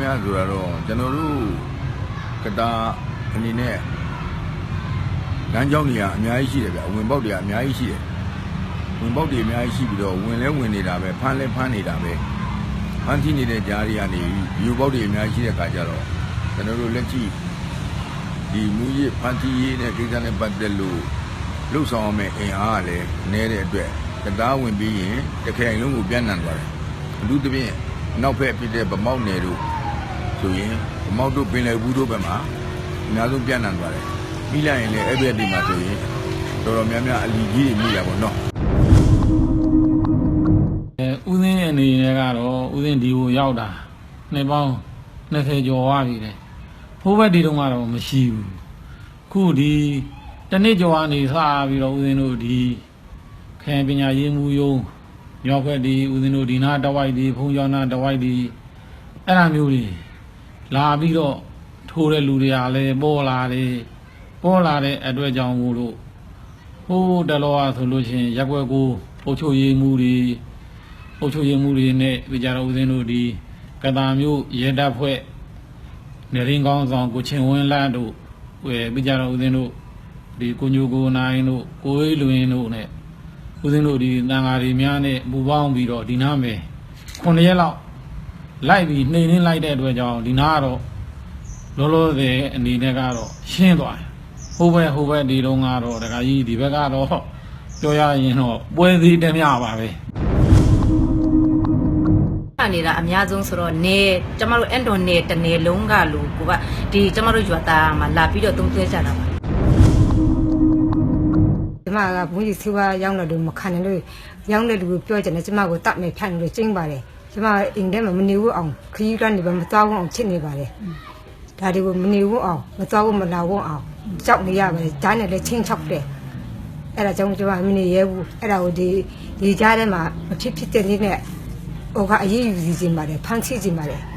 များဆိုတာတော့ကျွန်တော်တို့ကတာအနေနဲ့လမ်းကြောင်းတွေကအများကြီးရှိတယ်ဗျအဝင်ပေါက်တွေကအများကြီးရှိတယ်ဝင်ပေါက်တွေအများကြီးရှိပြီးတော့ဝင်လဲဝင်နေတာပဲဖမ်းလဲဖမ်းနေတာပဲဖမ်းထိနေတဲ့ကြားတွေကနေယူပေါက်တွေအများကြီးရှိတဲ့ခါကျတော့ကျွန်တော်တို့လက်ရှိဒီမူကြီးဖမ်းထိရေးတဲ့ကိစ္စနဲ့ပတ်သက်လို့လှုပ်ဆောင်ရမယ့်အင်အားကလည်းနည်းတဲ့အတွက်ကတာဝင်ပြီးရင်တစ်ခိုင်လုံးကိုပြန့်နှံ့သွားတယ်အထူးသဖြင့် နောက်ဖက်ဖြစ်တဲ့ဗမောက်နယ်တို့ဆိုရင်ဗမောက်တို့ပင်လယ်ဘူးတို့ဘက်မှာအများဆုံးပြန့်နှံ့သွားတယ်။ပြီးလိုက်ရင်လည်းအဲ့ဘက်ဒီမှာဆိုရင်တော်တော်များများအလီကြီးတွေမိတာပေါ့နော်အဲဥစဉ်အနေနဲ့ကတော့ဥစဉ်ဒီကိုရောက်တာနှစ်ပေါင်း20ကျော်သွားပြီလေဖိုးဘက်ဒီတုန်းကတော့မရှိဘူးခုဒီတစ်နှစ်ကျော်ကနေစပြီးတော့ဥစဉ်တို့ဒီခဲပညာရေးမှုယုံ မြောက်ဘက်ဒီဥစဉ်တို့ဒီနာတဝိုက်ဒီဖုံကျောင်းနာတဝိုက်ဒီအဲ့ဒါမျိုးတွေလာပြီးတော့ထိုးတဲ့လူတွေကလည်းပေါ်လာတယ်ပေါ်လာတဲ့အတွက်ကြောင့်မို့လို့ဟိုးတလောကဆိုလို့ရှိရင်ရက်ွက်ကိုအုပ်ချုပ်ရေးမှုတွေအုပ်ချုပ်ရေးမှုတွေနဲ့ပြကြတော့ဦးဇင်းတို့ဒီကတာမျိုးရဲတပ်ဖွဲ့နေရင်းကောင်းဆောင်ကိုချင်းဝင်းလတ်တို့ဝယ်ပြကြတော့ဦးဇင်းတို့ဒီကိုညိုကိုနိုင်တို့ကိုအေးလွင်တို့နဲ့ ဦးဇင်းတို့ဒီတန်ဃာတွေများနဲ့ပူပေါင်းပြီးတော့ဒီနားမယ်9ရက်လောက်လိုက်ပြီးနှိမ်နှင်းလိုက်တဲ့အတွက်ကြောင့်ဒီနားကတော့လောလောဆယ်အနေနဲ့ကတော့ရှင်းသွားတယ်ဟိုဘက်ဟိုဘက်ဒီတုန်းကတော့တခါကြီးဒီဘက်ကတော့ပြောရရင်တော့ပွဲစည်းတည်းများပါပဲခနေတာအများဆုံးဆိုတော့နေကျမတို့အန်တော်နေတနေလုံးကလူကိုကဒီကျမတို့ရွာသားမှာလာပြီးတော့သုံးသွဲကြတာပါ ကျမကဘုန်းကြီးဆေးဝါးရောင်းတဲ့လူမခံနိုင်လို့ရောင်းတဲ့လူကိုပြောကြတယ်ကျမကိုတတ်မယ်ဖြန့်လို့ကျင်းပါတယ်ကျမအိမ်ထဲမှာမနေဘူးအောင်ခရီးကနေပဲမသွားဘူးအောင်ချစ်နေပါတယ်ဒါတွေကိုမနေဘူးအောင်မသွားဘူးမလာဘူးအောင်ကြောက်နေရပါတယ်ဓာတ်နဲ့လည်းချင်းချောက်တယ်အဲ့ဒါကြောင့်ကျမမနေရဲဘူးအဲ့ဒါကိုဒီဒီကြားထဲမှာမဖြစ်ဖြစ်တဲ့လေးနဲ့ဟိုကအရေးယူစီခြင်းပါတယ်ဖမ်းဆီးခြင်းပါတယ်အာ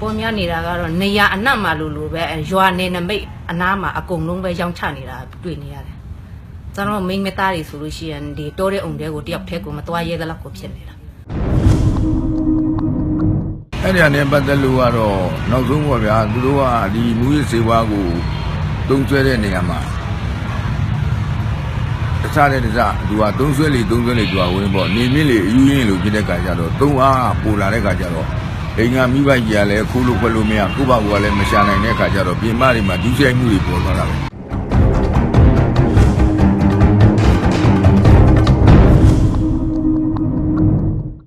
ပေါ်များနေတာကတော့နေရအနတ်မှာလို့လို့ပဲအဲရွာနေနမိတ်အနားမှာအကုန်လုံးပဲရောင်းချနေတာတွေ့နေရတယ်ကျွန်တော်မိန်းမသားတွေဆိုလို့ရှိရင်ဒီတိုးတဲ့အောင်တွေကိုတယောက်တည်းကိုမသွားရဲသလောက်ကိုဖြစ်နေတာ။အဲ့ဒီအနေနဲ့ပတ်သက်လို့ကတော့နောက်ဆုံးပေါ့ဗျာသူတို့ကဒီမူရေးစေဝါကိုတုံးဆွဲတဲ့နေရာမှာတခြားတဲ့တခြားသူကတုံးဆွဲလေတုံးဆွဲလေသူကဝင်ပေါ့နေမြင့်လေအယူရင်းလို့ဖြစ်တဲ့ခါကျတော့သုံးအားပူလာတဲ့ခါကျတော့ အိမ်ကမိဘကြီးကလည်းခိုးလို့ခွက်လို့မရကိုယ့်ဘာကလည်းမရှာနိုင်တဲ့ခါကျတော့ပြင်မတွေမှာဒုစရိုက်မှုတွေပေါ်သွားတာပဲ